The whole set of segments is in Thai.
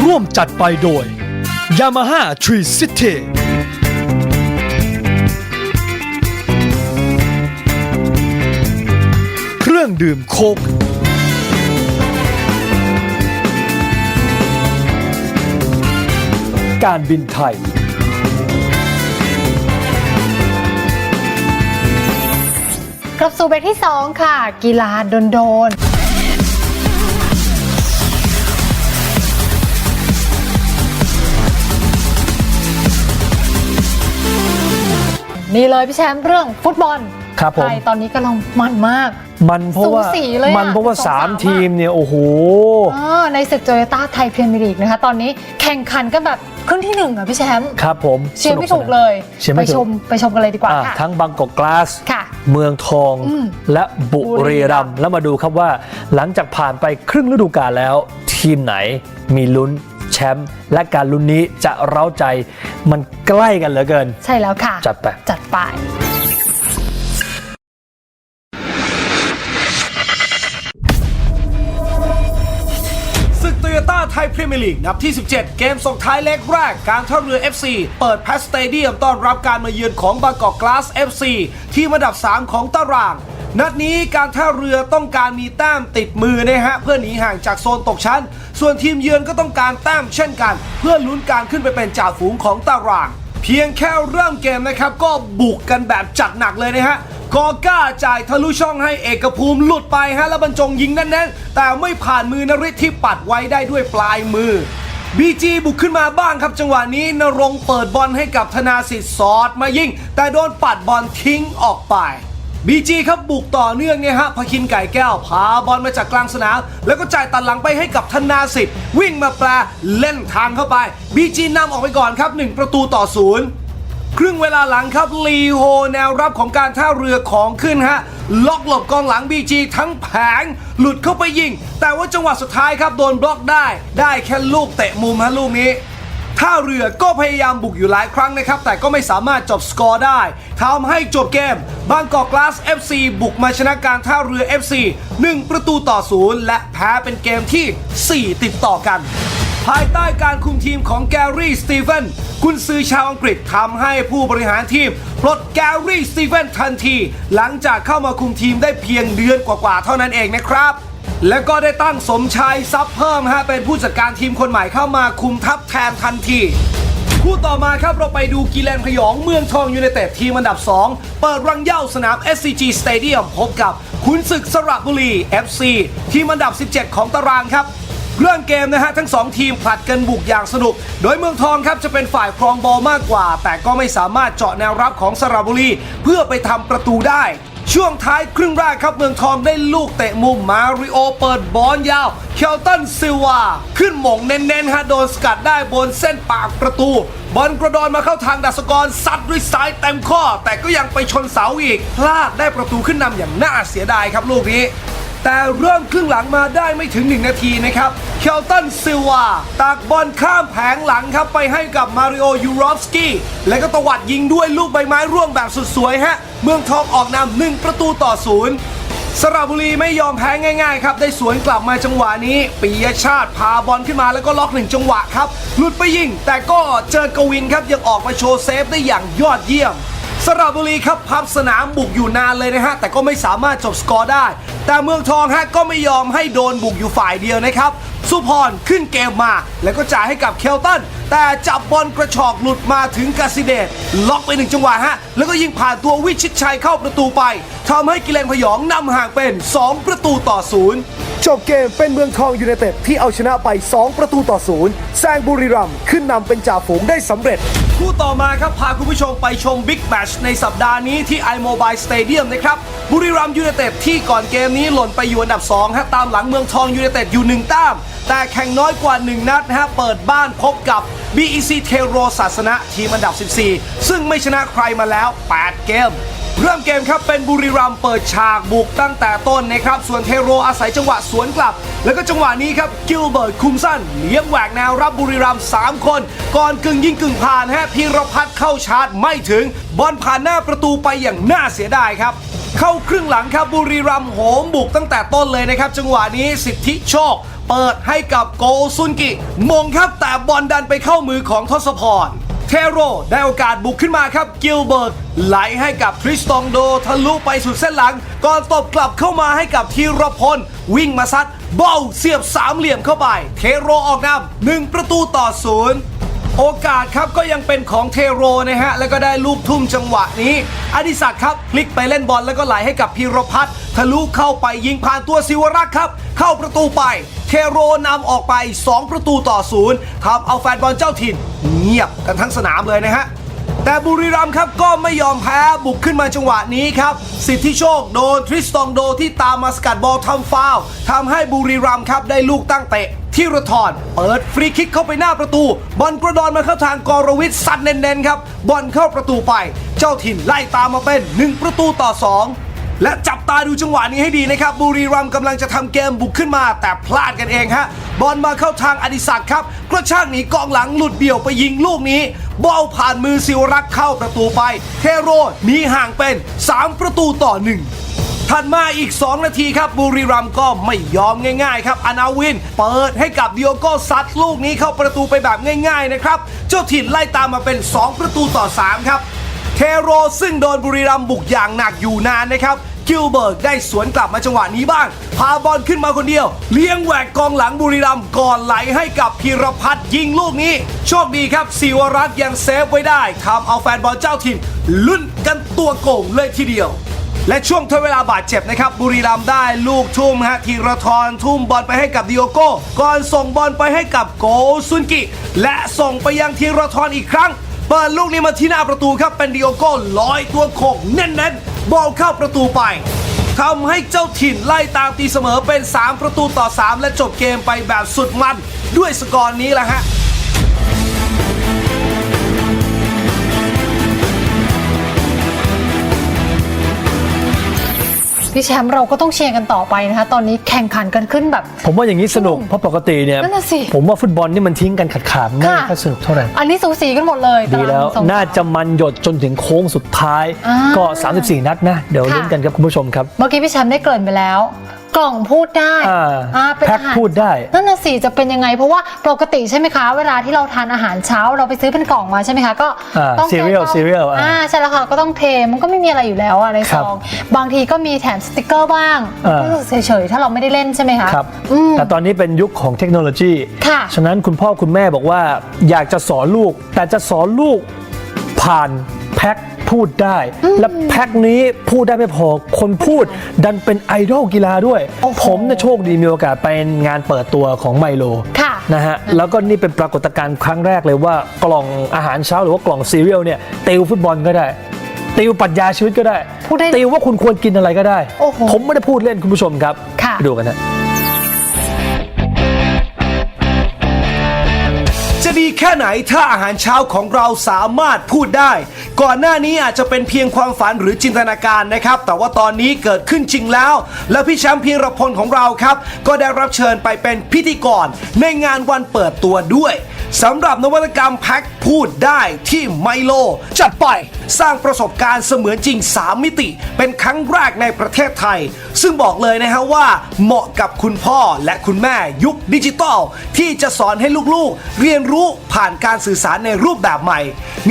ร่วมจัดไปโดย Yamaha Tree City เครื่องดื่มโคก การบินไทย กลับสู่เบรกที่ 2 ค่ะ กีฬาโดนโดน นี่เลยพี่แชมป์เรื่องฟุตบอลครับผมไทยตอนนี้กำลังมันมาก มันเพราะว่าสูสีเลยอะมันเพราะว่า สองสาม3ทีมเนี่ย โอ้โหอ่าในศึกโตโยต้าไทยพรีเมียร์ลีกนะคะ ตอนนี้แข่งขันกันแบบครึ่งที่หนึ่งอะพี่แชมป์ครับผมเชียร์ไม่สนุถูกเลยเชียร์ไปไม่ชถูกมไปชมกันเลยดีกว่าอะค่ะ ทั้งบางกอกกลาส ค่ะ เมืองทองอืมและบุบุรีรีรัรัมมย์ย์แล้วมาดูครับว่า หลังจากผ่านไปครึ่งฤดูกาลแล้ว ทีมไหนมีลุ้น แชมป์และการลุ้นนี้จะเร้าใจมันใกล้กันเหลือเกิน ใช่แล้วค่ะ จัดไป จัดไปศึกโตโยต้าไทยพรีเมียร์ลีกนัดที่ 17 เกมส่งท้ายเล็กแรก การท่าเรือ FC เปิดแพสเตเดียมต้อนรับการมาเยือนของบางกอกกลาส FC ที่อันดับ 3 ของตาราง นัดนี้การท่าเรือต้องการมีแต้มติดมือนะฮะเพื่อหนีห่างจากโซนตกชั้น ส่วนทีมเยือนก็ต้องการแต้มเช่นกัน เพื่อลุ้นการขึ้นไปเป็นจ่าฝูงของตาราง เพียงแค่เริ่มเกมนะครับ ก็บุกกันแบบจัดหนักเลยนะฮะกอก้าจ่ายทะลุช่องให้เอกภูมิหลุดไปฮะแล้วบรรจงยิงแน่นๆแต่ไม่ผ่านมือนริศที่ปัดไว้ได้ด้วยปลายมือบีจีบุกขึ้นมาบ้างครับจังหวะนี้นรงเปิดบอลให้กับธนาสิทธิ์สอดมายิงแต่โดนปัดบอลทิ้งออกไป บีจีครับบุกต่อเนื่องเนี่ยฮะพาคินไก่แก้วพาบอลมาจากกลางสนามแล้วก็จ่ายตัดหลังไปให้กับธนาสิทธิ์วิ่งมาแปลเล่นทางเข้าไปบีจีนำออกไปก่อนครับ 1 ประตูต่อศูนย์ครึ่งเวลาหลังครับลีโฮแนวรับของการท่าเรือของขึ้นฮะล็อกหลบกองหลังบีจีทั้งแผง หลุดเข้าไปยิง แต่ว่าจังหวะสุดท้ายครับโดนบล็อกได้ ได้แค่ลูกเตะมุมฮะลูกนี้ ท่าเรือก็พยายามบุกอยู่หลายครั้งนะครับ แต่ก็ไม่สามารถจบสกอร์ได้ทำให้จบเกม บางกอกกลาส FC บุกมาชนะการท่าเรือ FC 1 ประตูต่อศูนย์และแพ้เป็นเกมทีสี่ 4 ติดต่อกัน ภายใต้การคุมทีมของแกรี่สตีเฟนกุนซือชาวอังกฤษทำให้ผู้บริหารทีมปลดแกรี่สตีเฟนทันที หลังจากเข้ามาคุมทีมได้เพียงเดือนกว่าๆเท่านั้นเองนะครับ และก็ได้ตั้งสมชายซับเพิ่มฮะเป็นผู้จัดการทีมคนใหม่เข้ามาคุมทัพแทนทันทีคู่ต่อมาครับเราไปดูกีแลนพยองเมืองทองยูไนเต็ดทีมอันดับ 2 เปิดรังเย้าสนาม SCG Stadium พบกับขุนศึกสระบุรี FC ทีมอันดับ 17 ของตารางครับ เรื่องเกมนะฮะทั้ง 2 ทีมผลัดกันบุกอย่างสนุก โดยเมืองทองครับจะเป็นฝ่ายครองบอลมากกว่า แต่ก็ไม่สามารถเจาะแนวรับของสระบุรี เพื่อไปทำประตูได้ ช่วงท้ายครึ่งแรกครับเมืองทองได้ลูกเตะมุมมาริโอเปิดบอลยาวเคลตันซิวา ขึ้นหม่งเน้นๆฮะโดนสกัดได้บนเส้นปากประตู บอลกระดอนมาเข้าทางดัสกรซัดด้วยซ้ายเต็มข้อ แต่ก็ยังไปชนเสาอีก พลาดได้ประตูขึ้นนำอย่างน่าเสียดายครับลูกนี้ แต่เริ่มครึ่งหลังมาได้ไม่ถึง 1 นาทีนะครับเคลตันซิลวาตักบอลข้ามแผงหลังครับไปให้กับมาริโอยูรอฟสกี้และก็ตวัดยิงด้วยลูกใบไม้ร่วงแบบสุดสวยฮะ เมืองทองออกนำหนึ่งประตูต่อศูนย์สระบุรีไม่ยอมแพ้ง่ายๆครับ ได้สวนกลับมาจังหวะนี้ปิยชาติพาบอลขึ้นมาแล้วก็ล็อกหนึ่งจังหวะครับหลุดไปยิง แต่ก็เจอกวินครับยังออกมาโชว์เซฟได้อย่างยอดเยี่ยม สระบุรีครับพับสนามบุกอยู่นานเลยนะฮะแต่ก็ไม่สามารถจบสกอร์ได้ แต่เมืองทองฮะก็ไม่ยอมให้โดนบุกอยู่ฝ่ายเดียวนะครับสุพรขึ้นเกมมา แล้วก็จ่ายให้กับเคลตันแต่จับบอลกระชอกหลุดมาถึงกาซิเดตล็อกไปหนึ่งจังหวะฮะแล้วก็ยิงผ่านตัววิชิตชัยเข้าประตูไปทำให้กิเลนพยองนำห่างเป็น 2 ประตูต่อศูนย์ จบเกมเป็นเมืองทองยูไนเต็ดที่เอาชนะไป 2 ประตูต่อศูนย์แซงบุรีรัมย์ขึ้นนำเป็นจ่าฝูงได้สำเร็จ คู่ต่อมาครับ พาคุณผู้ชมไปชมบิ๊กแมชในสัปดาห์นี้ที่ iMobile Stadium นะครับ บุรีรัมย์ยูไนเต็ดที่ก่อนเกมนี้หล่นไปอยู่อันดับ2ฮะตามหลังเมืองทองยูไนเต็ดอยู่1แต้มแต่แข่งน้อยกว่า 1 นัดนะฮะเปิดบ้านพบกับ BEC เทโรศาสนะทีมอันดับ 14 ซึ่งไม่ชนะใครมาแล้ว 8 เกม เริ่มเกมครับเป็นบุรีรัมย์เปิดฉากบุกตั้งแต่ต้นนะครับ ส่วนเทโรอาศัยจังหวะสวนกลับ แล้วก็จังหวะนี้ครับกิลเบิร์ตคุมสั้นเลี้ยงแหวกแนวรับบุรีรัมย์3คน ก่อนกึ่งยิงกึ่งผ่านฮะพีรพัฒน์เข้าชาร์จไม่ถึง บอลผ่านหน้าประตูไปอย่างน่าเสียดายครับเข้าครึ่งหลังครับบุรีรัมย์โหมบุกตั้งแต่ต้นเลยนะครับ จังหวะนี้สิทธิโชค เปิดให้กับโกซุนกิ มงครับแต่บอลดันไปเข้ามือของทศพร เทโรได้โอกาสบุกขึ้นมาครับกิลเบิร์ตไหลให้กับทริสตองโดทะลุไปสุดเส้นหลัง ก่อนตบกลับเข้ามาให้กับธีรพล วิ่งมาซัดบอลเสียบสามเหลี่ยมเข้าไป เทโรออกนำหนึ่งประตูต่อศูนย์ โอกาสครับก็ยังเป็นของเทโรนะฮะ แล้วก็ได้ลูกทุ่มจังหวะนี้ อดิศักดิ์ครับ พลิกไปเล่นบอลแล้วก็ไหลให้กับพีรพัฒน์ทะลุเข้าไปยิงผ่านตัวศิวรักษ์ครับ เข้าประตูไป เทโรนำออกไป 2 ประตูต่อศูนย์ทำเอาแฟนบอลเจ้าถิ่น เงียบกันทั้งสนามเลยนะฮะแต่บุรีรัมย์ครับก็ไม่ยอมแพ้บุกขึ้นมาจังหวะนี้ครับ สิทธิโชคโดนทริสตองโดที่ตามมาสกัดบอลทำฟาวทำให้บุรีรัมย์ครับได้ลูกตั้งเตะ ที่ระทอนเปิดฟรีคิกเข้าไปหน้าประตู บอลกระดอนมาเข้าทางกรวิทย์สัดเน้นๆครับ บอลเข้าประตูไป เจ้าถิ่นไล่ตามมาเป็น 1 ประตูต่อ 2 และจับตาดูจังหวะนี้ให้ดีนะครับ บุรีรัมย์กำลังจะทำเกมบุกขึ้นมา แต่พลาดกันเองฮะบอลมาเข้าทางอดิศักดิ์ครับ กระชากหนีกองหลังหลุดเบี่ยวไปยิงลูกนี้ บอลผ่านมือซิวรักเข้าประตูไป เทโรหนีห่างเป็น 3 ประตูต่อหนึ่ง ถัดมาอีก 2 นาทีครับ บุรีรัมย์ก็ไม่ยอมง่าย ๆ ครับอนาวิน เปิดให้กับดิโอโกซัดลูกนี้เข้าประตูไปแบบง่าย ๆ นะครับ เจ้าถิ่นไล่ตามมาเป็น 2 ประตูต่อ 3 ครับเทโรซึ่งโดนบุรีรัมย์บุกอย่างหนักอยู่นานนะครับกิลเบิร์กได้สวนกลับมาจังหวะนี้บ้าง พาบอลขึ้นมาคนเดียว เลี้ยงแหวกกองหลังบุรีรัมย์ก่อนไหลให้กับพีรพัฒน์ยิงลูกนี้ โชคดีครับศิวรักษ์ยังเซฟไว้ได้ทำเอาแฟนบอลเจ้าถิ่นลุ้นกันตัวโก่งเลยทีเดียว และช่วงทดเวลาบาดเจ็บนะครับ บุรีรัมย์ได้ลูกทุ่มฮะธีรทรทุ่มบอลไปให้กับดิโอโก้ก่อนส่งบอลไปให้กับโกซุนกิ และส่งไปยังธีรทรอีกครั้ง เปิดลูกนี้มาที่หน้าประตูครับเป็นดิโอโก้ลอยตัวโขกแน่นๆบอลเข้าประตูไปทำให้เจ้าถิ่นไล่ตามตีเสมอเป็น 3 ประตูต่อ 3 และจบเกมไปแบบสุดมัน ด้วยสกอร์นี้แหละฮะ พี่แชมป์เราก็ต้องเชียร์กันต่อไปนะคะ ตอนนี้แข่งขันกันขึ้นแบบ ผมว่าอย่างนี้สนุก เพราะปกติเนี่ย นั่นน่ะสิผมว่าฟุตบอลนี่มันทิ้งกันขาดขาดๆไม่ค่ะ ค่อยสนุกเท่าไหร่ อันนี้สูสีกันหมดเลยดีแล้วตารางสอง น่าจะมันหยดจนถึงโค้งสุดท้าย อ่าก็ 34 นัดนะ เดี๋ยวค่ะ ลุ้นกันครับคุณผู้ชมครับ เมื่อกี้พี่แชมป์ได้เกริ่นไปแล้ว กล่องพูดได้อ่าอ่าเป็นแพ็คอาหารพูดได้ นั่นน่ะสิจะเป็นยังไง เพราะว่าปกติใช่ไหมคะ เวลาที่เราทานอาหารเช้าเราไปซื้อเป็นกล่องมาใช่ไหมคะก็อ่าต้อง cereal แกะ cereal อ่า อ่าใช่แล้วค่ะก็ต้องเทมันก็ไม่มีอะไรอยู่แล้วอะในครัซบองบางทีก็มีแถมสติกเกอร์บ้างอ่าก็รู้สึกเฉยๆถ้าเราไม่ได้เล่นใช่ไหมคะครับ อืม แต่ตอนนี้เป็นยุคของเทคโนโลยี ค่ะฉะนั้นคุณพ่อคุณแม่บอกว่าอยากจะสอนลูก แต่จะสอนลูกผ่านแพ็ค พูดได้ และแพ็คนี้พูดได้ไม่พอ คนพูดดันเป็นไอดอลกีฬาด้วยโอ้โหผมเนี่ยโชคดีมีโอกาสไปงานเปิดตัวของไมโลค่ะนะฮะแล้วก็นี่เป็นปรากฏการณ์ครั้งแรกเลยว่ากล่องอาหารเช้าหรือว่ากล่องซีเรียลเนี่ยติวฟุตบอลก็ได้ติวปรัชญาชีวิตก็ได้พูดได้ติวว่าคุณควรกินอะไรก็ได้โอ้โหผมไม่ได้พูดเล่นคุณผู้ชมครับค่ะไปดูกันนะ แค่ไหนถ้าอาหารเช้าของเราสามารถพูดได้ ก่อนหน้านี้อาจจะเป็นเพียงความฝันหรือจินตนาการนะครับ แต่ว่าตอนนี้เกิดขึ้นจริงแล้ว และพี่แชมป์พีรพลของเราครับ ก็ได้รับเชิญไปเป็นพิธีกรในงานวันเปิดตัวด้วย สำหรับนวัตกรรมแพ็คพูดได้ที่ไมโล จัดไปสร้างประสบการณ์เสมือนจริง 3 มิติ เป็นครั้งแรกในประเทศไทย ซึ่งบอกเลยนะฮะว่า เหมาะกับคุณพ่อและคุณแม่ยุคดิจิตอลที่จะสอนให้ลูกๆ เรียนรู้ผ่านการสื่อสารในรูปแบบใหม่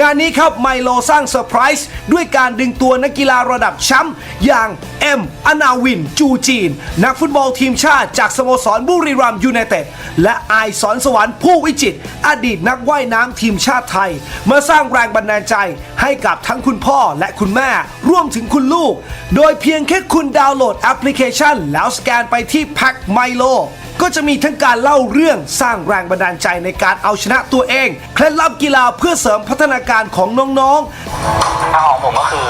งานนี้ครับไมโลสร้างเซอร์ไพรส์ด้วยการดึงตัวนักกีฬาระดับแชมป์อย่างเอ็มอนาวิน จูจีน นักฟุตบอลทีมชาติจากสโมสรบุรีรัมยูไนเต็ดและไอสอนสวรรค์ผู้วิจิตรอดีตนักว่ายน้ำทีมชาติไทย มาสร้างแรงบันดาลใจให้กับทั้งคุณพ่อและคุณแม่รวมถึงคุณลูก โดยเพียงแค่คุณดาวน์โหลดแอปพลิเคชัน แล้วสแกนไปที่แพ็คไมโลก็จะมีทั้งการเล่าเรื่องสร้างแรงบันดาลใจในการเอาชนะตัวเอง เคล็ดลับกีฬาเพื่อเสริมพัฒนาการของน้องๆถ้าของผมก็คือ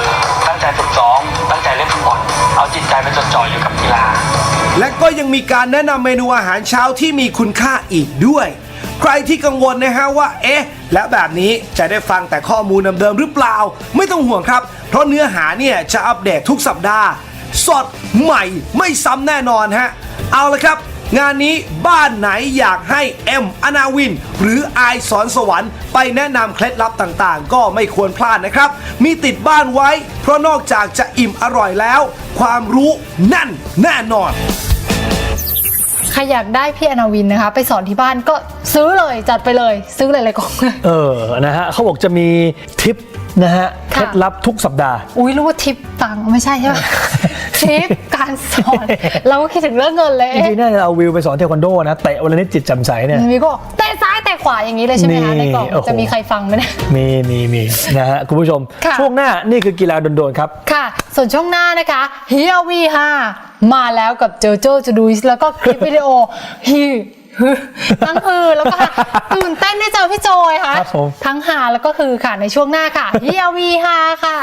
ตั้งใจฝึกซ้อม ตั้งใจเล่นฟุตบอลเอาจิตใจไปจดจ่ออยู่กับกีฬา และก็ยังมีการแนะนำเมนูอาหารเช้าที่มีคุณค่าอีกด้วย ใครที่กังวลนะฮะว่าเอ๊ะและแบบนี้จะได้ฟังแต่ข้อมูลเดิมๆหรือเปล่า ไม่ต้องห่วงครับ เพราะเนื้อหาเนี่ยจะอัปเดตทุกสัปดาห์ สดใหม่ไม่ซ้ำแน่นอนฮะเอาละครับ งานนี้บ้านไหนอยากให้เอ็มอนาวิน หรือไอสอนสวรรค์ไปแนะนำเคล็ดลับต่างๆ ก็ไม่ควรพลาดนะครับ มีติดบ้านไว้ เพราะนอกจากจะอิ่มอร่อยแล้ว ความรู้แน่นแน่นอน รอยากได้พี่อนาวินนะคะ ไปสอนที่บ้านก็ซื้อเลยจัดไปเลย ซื้อหลายๆกล่องเลย เออ นะฮะเขาบอกจะมีทิปนะฮะเคค่ะ ล็ดลับทุกสัปดาห์ อุ้ยรู้ว่าทิปตังค์ไม่ใช่ใช่ไหม ทิปการสอน เราก็คิดถึงเรื่องเงินเลยจริงๆน่าจะเอาวิวไปสอนเทควันโดนะ เตะวันละนิดจิตแจำใสเนี่ย มีก็บอกเตะซ้ายเตะ ขวาอย่างนี้เลยใช่ไหมคะนี่ในกล่องโอ้โหจะมีใครฟังไหมเนี่ยมีมีมีนะฮะคุณผู้ชมค่ะช่วงหน้านี่คือกีฬาโดนๆครับค่ะ ส่วนช่วงหน้านะคะเฮียวีฮามาแล้วกับโจโจจูดูสแล้วก็คลิปวิดีโอฮีฮึทั้งฮือแล้วก็ฮาตื่นเต้นได้เจอพี่โจยค่ะครับผมทั้งฮาแล้วก็คือค่ะในช่วงหน้าค่ะเฮียวีฮาค่ะ